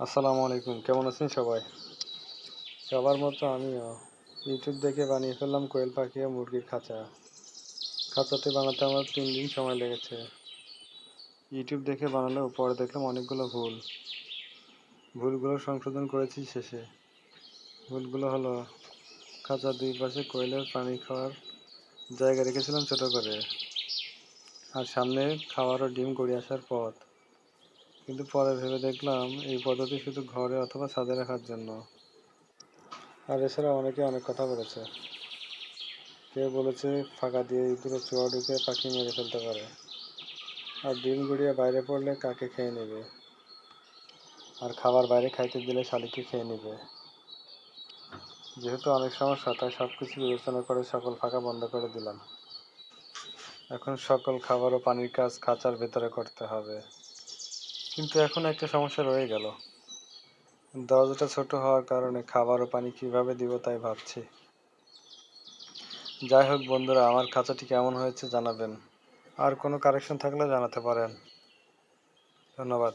আসসালামু আলাইকুম, কেমন আছেন সবাই? সবার মতো আমিও। ইউটিউব দেখে বানিয়ে ফেললাম কোয়েল পাখি ও মুরগির খাঁচা। খাঁচাটি বানাতে আমার তিন দিন সময় লেগেছে। ইউটিউব দেখে বানালেও পরে দেখলাম অনেকগুলো ভুল। ভুলগুলো সংশোধন করেছি শেষে। ভুলগুলো হলো খাঁচার দুই পাশে কোয়েলের পানি খাওয়ার জায়গা রেখেছিলাম ছোট করে। আর সামনে খাওয়ার ও ডিম গড়িয়ে আসার পথ। কিন্তু পরে ভেবে দেখলাম এই পদ্ধতি শুধু ঘরে অথবা ছাদে রাখার জন্য। আর এছাড়া অনেকে অনেক কথা বলেছে। কেউ বলেছে ফাঁকা দিয়ে ইঁদুরে চোয়া ঢুকে পাখি মেরে ফেলতে পারে। আর ডিম গুড়িয়ে বাইরে পড়লে কাকে খেয়ে নেবে? আর খাবার বাইরে খাইতে দিলে শালিকে খেয়ে নেবে? যেহেতু অনেক সমস্যা, তাই সব কিছু বিবেচনা করে সকল ফাঁকা বন্ধ করে দিলাম। এখন সকল খাবার ও পানির কাজ খাঁচার ভেতরে করতে হবে। কিন্তু এখন একটা সমস্যা রয়ে গেল। দরজাটা ছোট হওয়ার কারণে খাবার ও পানি কীভাবে দিব তাই ভাবছি। যাই হোক বন্ধুরা, আমার খাঁচাটি কেমন হয়েছে জানাবেন। আর কোনো কারেকশন থাকলে জানাতে পারেন। ধন্যবাদ।